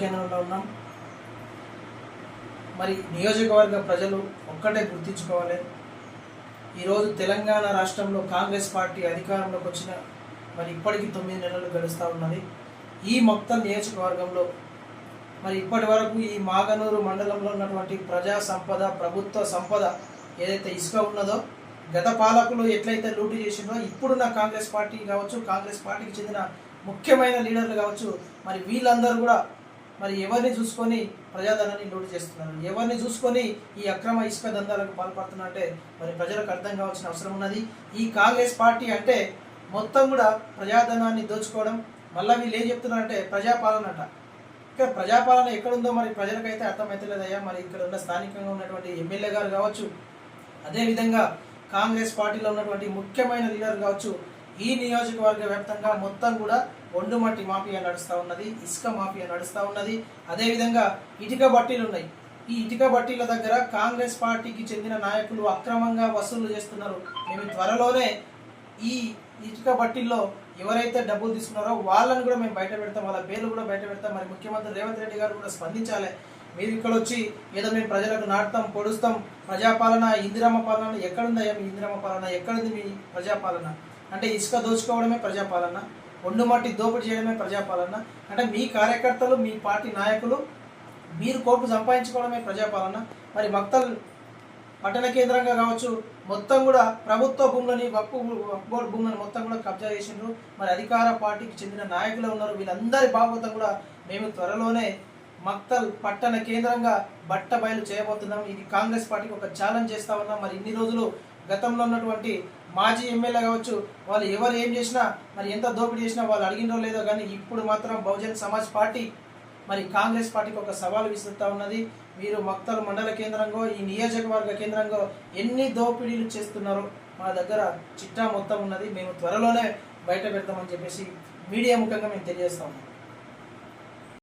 కేంద్రంలో ఉన్నాం. మరి నియోజకవర్గ ప్రజలు ఒక్కటే గుర్తించుకోవాలి. ఈరోజు తెలంగాణ రాష్ట్రంలో కాంగ్రెస్ పార్టీ అధికారంలోకి వచ్చిన మరి ఇప్పటికి తొమ్మిది నెలలు గడుస్తూ ఉన్నది. ఈ మొత్తం నియోజకవర్గంలో మరి ఇప్పటి వరకు ఈ మాగనూరు మండలంలో ఉన్నటువంటి ప్రజా సంపద ప్రభుత్వ సంపద ఏదైతే ఇసుక ఉన్నదో గత పాలకులు ఎట్లయితే లూటు చేసిందో ఇప్పుడున్న కాంగ్రెస్ పార్టీ కావచ్చు కాంగ్రెస్ పార్టీకి చెందిన ముఖ్యమైన లీడర్లు కావచ్చు మరి వీళ్ళందరూ కూడా మరి ఎవరిని చూసుకొని ప్రజాధనాన్ని లోటు చేస్తున్నారు? ఎవరిని చూసుకొని ఈ అక్రమ ఇసుక దందాలకు పాల్పడుతున్నారంటే మరి ప్రజలకు అర్థం కావాల్సిన అవసరం ఉన్నది. ఈ కాంగ్రెస్ పార్టీ అంటే మొత్తం కూడా ప్రజాధనాన్ని దోచుకోవడం. మళ్ళీ వీళ్ళు ఏం చెప్తున్నారంటే ప్రజాపాలన అంట. ఇక్కడ ప్రజాపాలన ఎక్కడుందో మరి ప్రజలకైతే అర్థమవుతలేదయ్యా మరి ఇక్కడ ఉన్న స్థానికంగా ఉన్నటువంటి ఎమ్మెల్యే గారు కావచ్చు అదేవిధంగా కాంగ్రెస్ పార్టీలో ఉన్నటువంటి ముఖ్యమైన లీడర్ కావచ్చు ఈ నియోజకవర్గ వ్యాప్తంగా మొత్తం కూడా ఒండు మట్టి మాఫియా నడుస్తూ ఉన్నది ఇసుక మాఫియా నడుస్తూ ఉన్నది. అదేవిధంగా ఇటుక బట్టీలు ఉన్నాయి. ఈ ఇటుక బట్టీల దగ్గర కాంగ్రెస్ పార్టీకి చెందిన నాయకులు అక్రమంగా వసూలు చేస్తున్నారు. మేము త్వరలోనే ఈ ఇటుక బట్టీల్లో ఎవరైతే డబ్బులు తీసుకున్నారో వాళ్ళని కూడా మేము బయట పెడతాం వాళ్ళ పేర్లు కూడా బయట పెడతాం. మరి ముఖ్యమంత్రి రేవంత్ రెడ్డి గారు కూడా స్పందించాలి. మీరు ఇక్కడ వచ్చి ఏదో మేము ప్రజలకు నాటుతాం పొడుస్తాం ప్రజాపాలన ఇందిరమ్మ పాలన ఎక్కడుందయ్యా మీ ఇందిరమ్మ పాలన? ఎక్కడుంది మీ ప్రజాపాలన? అంటే ఇసుక దోచుకోవడమే ప్రజాపాలన ఒండు మట్టి దోపిడీ చేయడమే ప్రజాపాలన. అంటే మీ కార్యకర్తలు మీ పార్టీ నాయకులు మీరు కోట్లు సంపాదించుకోవడమే ప్రజాపాలన. మరి భక్తలు పట్టణ కేంద్రంగా కావచ్చు మొత్తం కూడా ప్రభుత్వ భూములని వక్కు వక్ఫ్ బోర్డు భూములను మొత్తం కూడా కబ్జా చేసిండ్రు. మరి అధికార పార్టీకి చెందిన నాయకులు ఉన్నారు. వీళ్ళందరి భాగవతం కూడా మేము త్వరలోనే మక్తల్ పట్టణ కేంద్రంగా బట్ట బయలు చేయబోతున్నాం. ఇది కాంగ్రెస్ పార్టీకి ఒక ఛాలెంజ్ చేస్తా ఉన్నాం. మరి ఇన్ని రోజులు గతంలో ఉన్నటువంటి మాజీ ఎమ్మెల్యే కావచ్చు వాళ్ళు ఎవరు ఏం చేసినా మరి ఎంత దోపిడీ చేసినా వాళ్ళు అడిగినో లేదో కానీ ఇప్పుడు మాత్రం బహుజన్ సమాజ్ పార్టీ మరి కాంగ్రెస్ పార్టీకి ఒక సవాల్ విసురుతా ఉన్నది. మీరు మక్తల్ మండల కేంద్రంలో ఈ నియోజకవర్గ కేంద్రంలో ఎన్ని దోపిడీలు చేస్తున్నారో మా దగ్గర చిట్టా మొత్తం ఉన్నది. మేము త్వరలోనే బయట పెడతామని చెప్పేసి మీడియా ముఖంగా మేము తెలియజేస్తాము